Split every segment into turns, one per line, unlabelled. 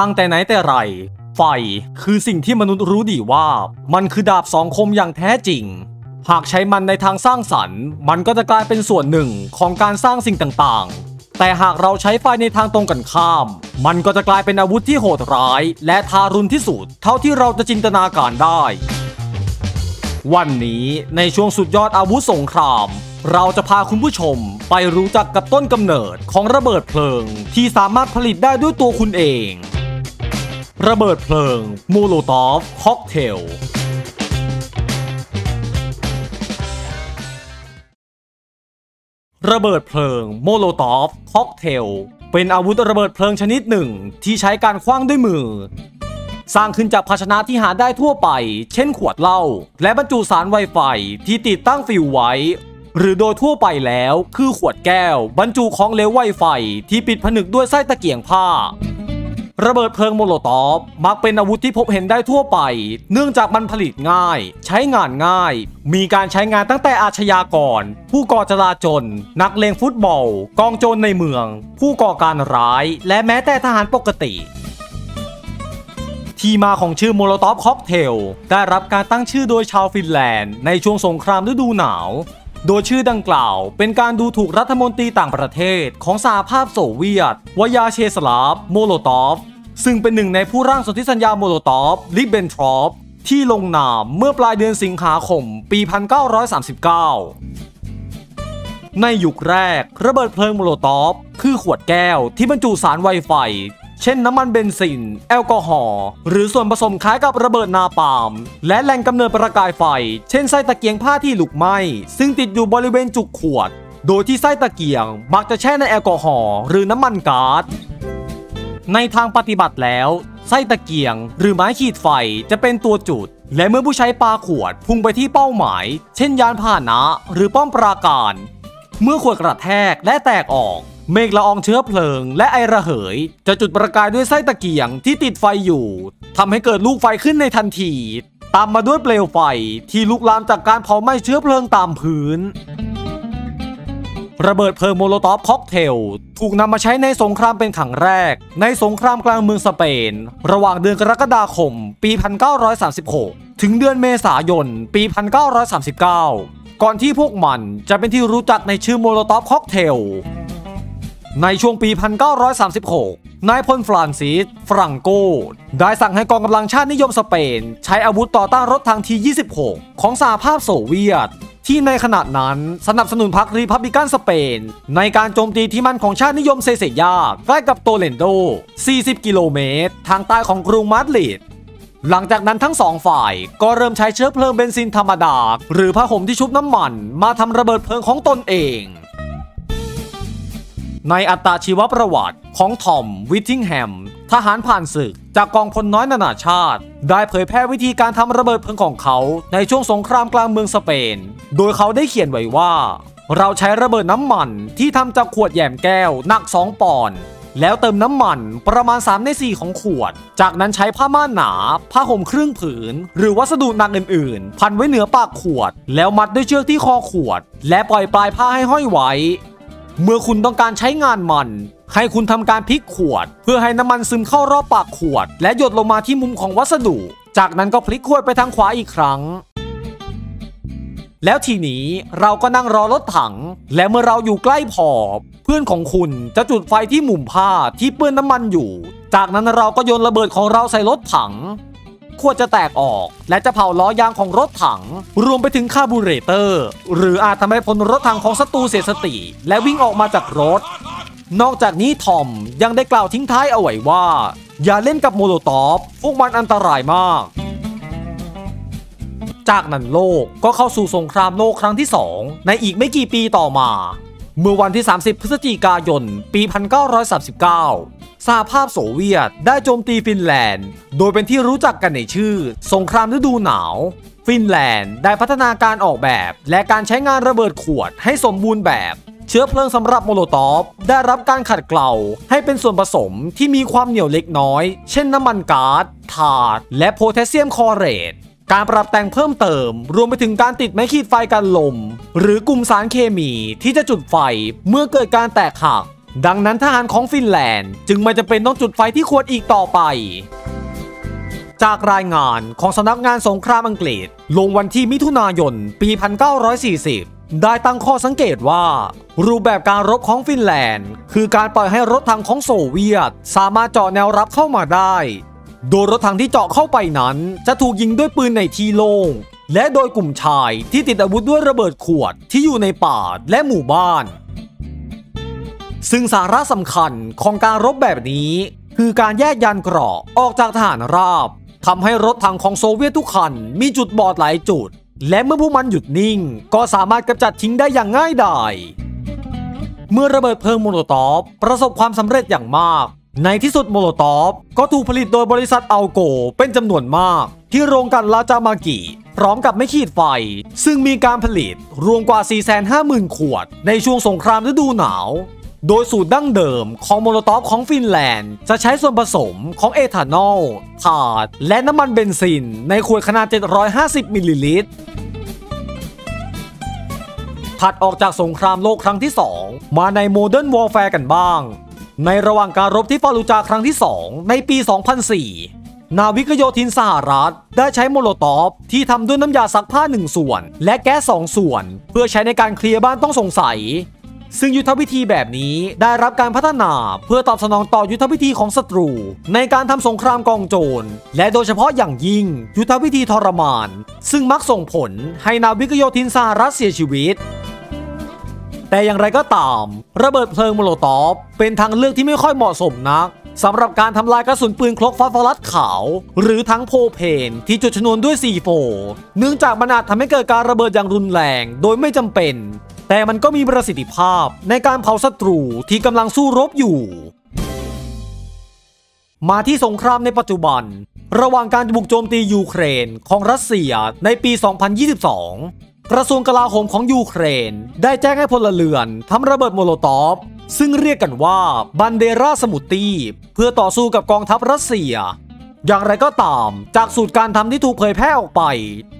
ตั้งแต่ไหนแต่ไร ไฟคือสิ่งที่มนุษย์รู้ดีว่า มันคือดาบสองคมอย่างแท้จริง หากใช้มันในทางสร้างสรรค์ มันก็จะกลายเป็นส่วนหนึ่งของการสร้างสิ่งต่างๆ แต่หากเราใช้ไฟในทางตรงกันข้าม มันก็จะกลายเป็นอาวุธที่โหดร้าย และทารุณที่สุดเท่าที่เราจะจินตนาการได้ วันนี้ในช่วงสุดยอดอาวุธสงครามเราจะพาคุณผู้ชมไปรู้จักกับต้นกำเนิดของระเบิดเพลิงที่สามารถผลิตได้ด้วยตัวคุณเอง ระเบิดเพลิงโมโลตอฟ ค็อกเทลระเบิดเพลิง โมโลตอฟ ค็อกเทล เป็นอาวุธระเบิดเพลิงชนิดหนึ่ง ที่ใช้การคว้างด้วยมือ สร้างขึ้นจากภาชนะที่หาได้ทั่วไป เช่นขวดเหล้าและบรรจุสารไวไฟที่ติดตั้งฟิวไว้ หรือโดยทั่วไปแล้วคือขวดแก้ว บรรจุของเหลวไวไฟที่ปิดผนึกด้วยไส้ตะเกียงผ้า ระเบิดเพลิงโมโลตอฟมักเป็นอาวุธที่พบเห็นได้ทั่วไป เนื่องจากมันผลิตง่าย ใช้งานง่าย มีการใช้งานตั้งแต่อาชญากร ผู้ก่อจลาจล นักเลงฟุตบอล กองโจรในเมือง ผู้ก่อการร้าย และแม้แต่ทหารปกติที่มาของชื่อโมโลตอฟค็อกเทลได้รับการตั้งชื่อโดยชาวฟินแลนด์ในช่วงสงครามฤดูหนาว โดยชื่อดังกล่าว เป็นการดูถูกรัฐมนตรีต่างประเทศของสหภาพโซเวียตวยาเชสลาฟโมโลตอฟ ซึ่งเป็นหนึ่งในผู้ร่างสนธิสัญญาโมโลตอฟลิเบนทรอปที่ลงนามเมื่อปลายเดือนสิงหาคม ปี 1939 ในยุคแรก ระเบิดเพลิงโมโลตอฟคือขวดแก้วที่บรรจุสารไวไฟ เช่นน้ำมันเบนซิน แอลกอฮอล์ หรือส่วนผสมคล้ายกับระเบิดนาปาล์มและแหล่งกำเนิดประกายไฟ เช่นไส้ตะเกียงผ้าที่ลุกไหม้ ซึ่งติดอยู่บริเวณจุกขวด โดยที่ไส้ตะเกียงมักจะแช่ในแอลกอฮอล์หรือน้ำมันก๊าซ ในทางปฏิบัติแล้ว ไส้ตะเกียง หรือไม้ขีดไฟจะเป็นตัวจุด และเมื่อผู้ใช้ปาขวดพุ่งไปที่เป้าหมาย เช่นยานพาหนะ หรือป้อมปราการ เมื่อขวดกระแทกและแตกออก เมฆละอองเชื้อเพลิง และไอระเหย จะจุดประกายด้วยไส้ตะเกียงที่ติดไฟอยู่ทำให้เกิดลูกไฟขึ้นในทันที ตามมาด้วยเปลวไฟที่ลุกลามจากการเผาไหม้เชื้อเพลิงตามพื้น ระเบิดเพลิงโมโลตอฟค็อกเทล ถูกนำมาใช้ในสงครามเป็นครั้งแรก ในสงครามกลางเมืองสเปน ระหว่างเดือนกรกฎาคม ปี 1936 ถึงเดือนเมษายน ปี 1939 ก่อนที่พวกมันจะเป็นที่รู้จักในชื่อโมโลตอฟค็อกเทล ในช่วงปี 1936นายพลฟรานซิส ฟรังโก ได้สั่งให้กองกำลังชาตินิยมสเปน ใช้อาวุธต่อต้านรถทางที26 ของสหภาพโซเวียต ที่ในขณะนั้นสนับสนุนพรรครีพับลิกันสเปน ในการโจมตีที่มั่นของชาตินิยมเซเซยาใกล้กับโตเลนโด 40 กิโลเมตร ทางใต้ของกรุงมาดริดหลังจากนั้นทั้งสองฝ่ายก็เริ่มใช้เชื้อเพลิงเบนซินธรรมดา หรือผ้าห่มที่ชุบน้ำมัน มาทำระเบิดเพลิงของตนเอง ในอัตราชีวประวัติของทอมวิทติงแฮม ทหารผ่านศึกจากกองพลน้อยนานาชาติ ได้เผยแพร่วิธีการทำระเบิดเพลิงของเขาในช่วงสงครามกลางเมืองสเปน โดยเขาได้เขียนไว้ว่า เราใช้ระเบิดน้ำมันที่ทำจากขวดแยมแก้วหนัก 2 ปอนด์แล้วเติมน้ำมันประมาณ 3 ใน 4 ของขวด จากนั้นใช้ผ้าม่านหนา ผ้าห่มครึ่งผืน หรือวัสดุหนักอื่น ๆ พันไว้เหนือปากขวด แล้วมัดด้วยเชือกที่คอขวด และปล่อยปลายผ้าให้ห้อยไว้ เมื่อคุณต้องการใช้งานมัน ให้คุณทำการพลิกขวด เพื่อให้น้ำมันซึมเข้ารอบปากขวด และหยดลงมาที่มุมของวัสดุ จากนั้นก็พลิกขวดไปทางขวาอีกครั้ง แล้วทีนี้เราก็นั่งรอรถถัง และเมื่อเราอยู่ใกล้พอ เพื่อนของคุณจะจุดไฟที่มุมผ้าที่เปื้อนน้ำมันอยู่ จากนั้นเราก็โยนระเบิดของเราใส่รถถังขวดจะแตกออก และจะเผาล้อยางของรถถัง รวมไปถึงคาบูเรเตอร์ หรืออาจทำให้พลรถถังของศัตรูเสียสติ และวิ่งออกมาจากรถ นอกจากนี้ทอมยังได้กล่าวทิ้งท้ายเอาไว้ว่า อย่าเล่นกับโมโลตอฟพวกมันอันตรายมาก จากนั้นโลกก็เข้าสู่สงครามโลกครั้งที่ 2 ในอีกไม่กี่ปีต่อมา เมื่อวันที่ 30 พฤศจิกายน ปี 1939 สหภาพโซเวียตได้โจมตีฟินแลนด์ โดยเป็นที่รู้จักกันในชื่อ สงครามฤดูหนาว ฟินแลนด์ได้พัฒนาการออกแบบ และการใช้งานระเบิดขวดให้สมบูรณ์แบบเชื้อเพลิงสำหรับโมโลตอฟได้รับการขัดเกลาให้เป็นส่วนผสมที่มีความเหนียวเล็กน้อย เช่นน้ำมันก๊าซถ่านและโพแทสเซียมคลอเรต การปรับแต่งเพิ่มเติม รวมไปถึงการติดไม้ขีดไฟกันลม หรือกลุ่มสารเคมีที่จะจุดไฟเมื่อเกิดการแตกหัก ดังนั้นทหารของฟินแลนด์ จึงไม่จำเป็นต้องจุดไฟที่ขวดอีกต่อไป จากรายงานของสำนักงานสงครามอังกฤษ ลงวันที่มิถุนายน ปี 1940 ได้ตั้งข้อสังเกตว่า รูปแบบการรบของฟินแลนด์ คือการปล่อยให้รถถังของโซเวียต สามารถเจาะแนวรับเข้ามาได้ โดยรถถังที่เจาะเข้าไปนั้น จะถูกยิงด้วยปืนในที่โล่งและโดยกลุ่มชายที่ติดอาวุธด้วยระเบิดขวดที่อยู่ในป่าและหมู่บ้าน ซึ่งสาระสำคัญของการรบแบบนี้ คือการแยกยานเกราะออกจากทหารราบทำให้รถถังของโซเวียตทุกคันมีจุดบอดหลายจุด และเมื่อพวกมันหยุดนิ่ง ก็สามารถกำจัดทิ้งได้อย่างง่ายดายเมื่อระเบิดเพลิงโมโลตอฟประสบความสำเร็จอย่างมาก ในที่สุดโมโลตอฟก็ถูกผลิตโดยบริษัทอัลโกเป็นจำนวนมาก ที่โรงกันลาจามากิพร้อมกับไม่ขีดไฟ ซึ่งมีการผลิตรวมกว่า 450,000 ขวด ในช่วงสงครามฤดูหนาว โดยสูตรดั้งเดิมของโมโลตอฟของฟินแลนด์ จะใช้ส่วนผสมของเอทานอลถ่านและน้ำมันเบนซิน ในขวดขนาด 750 มิลลิลิตรถัดออกจากสงครามโลกครั้งที่ 2 มาในโมเดิร์นวอลแฟร์กันบ้าง ในระหว่างการรบที่ฟาลูจาครั้งที่ 2 ในปี 2004 นาวิกโยธินสหรัฐ ได้ใช้โมโลตอฟที่ทำด้วยน้ำยาซักผ้า 1 ส่วน และแก๊ส2ส่วน เพื่อใช้ในการเคลียร์บ้านต้องสงสัย ซึ่งยุทธวิธีแบบนี้ได้รับการพัฒนาเพื่อตอบสนองต่อยุทธวิธีของศัตรู ในการทำสงครามกองโจร และโดยเฉพาะอย่างยิ่ง ยุทธวิธีทรมาน ซึ่งมักส่งผลให้นาวิกโยธินสหรัฐเสียชีวิต แต่อย่างไรก็ตาม ระเบิดเพลิงโมโลตอฟเป็นทางเลือกที่ไม่ค่อยเหมาะสมนักสำหรับการทำลายกระสุนปืนคลกฟอสฟอรัสขาว หรือทั้งโพเพนที่จุดชนวนด้วย C4 เนื่องจากมันอาจทำให้เกิดการระเบิดอย่างรุนแรง โดยไม่จำเป็น แต่มันก็มีประสิทธิภาพในการเผาศัตรูที่กำลังสู้รบอยู่ มาที่สงครามในปัจจุบัน ระหว่างการบุกโจมตียูเครนของรัสเซียในปี 2022 กระทรวงกลาโหมของยูเครน ได้แจ้งให้พลเรือนทำระเบิดโมโลตอฟซึ่งเรียกกันว่าบันเดราสมุตตีเพื่อต่อสู้กับกองทัพรัสเซีย อย่างไรก็ตาม จากสูตรการทำที่ถูกเผยแพร่ออกไป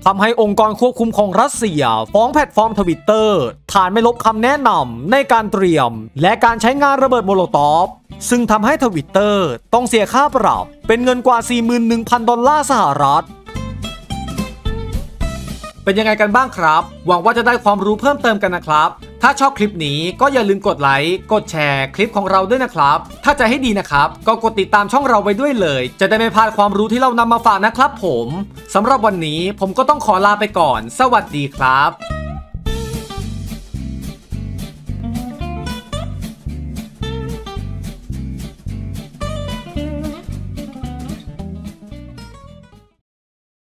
ทำให้องค์กรควบคุมของรัสเซีย ฟ้องแพลตฟอร์มทวิตเตอร์ฐานไม่ลบคำแนะนำในการเตรียม และการใช้งานระเบิดโมโลตอฟซึ่งทำให้ทวิตเตอร์ต้องเสียค่าปรับ เป็นเงินกว่า 41,000 ดอลลาร์สหรัฐ เป็นยังไงกันบ้างครับ หวังว่าจะได้ความรู้เพิ่มเติมกันนะครับ ถ้าชอบคลิปนี้ก็อย่าลืมกดไลค์กดแชร์คลิปของเราด้วยนะครับ ถ้าจะให้ดีนะครับ ก็กดติดตามช่องเราไว้ด้วยเลย จะได้ไม่พลาดความรู้ที่เรานำมาฝากนะครับผมสำหรับวันนี้ผมก็ต้องขอลาไปก่อน สวัสดีครับ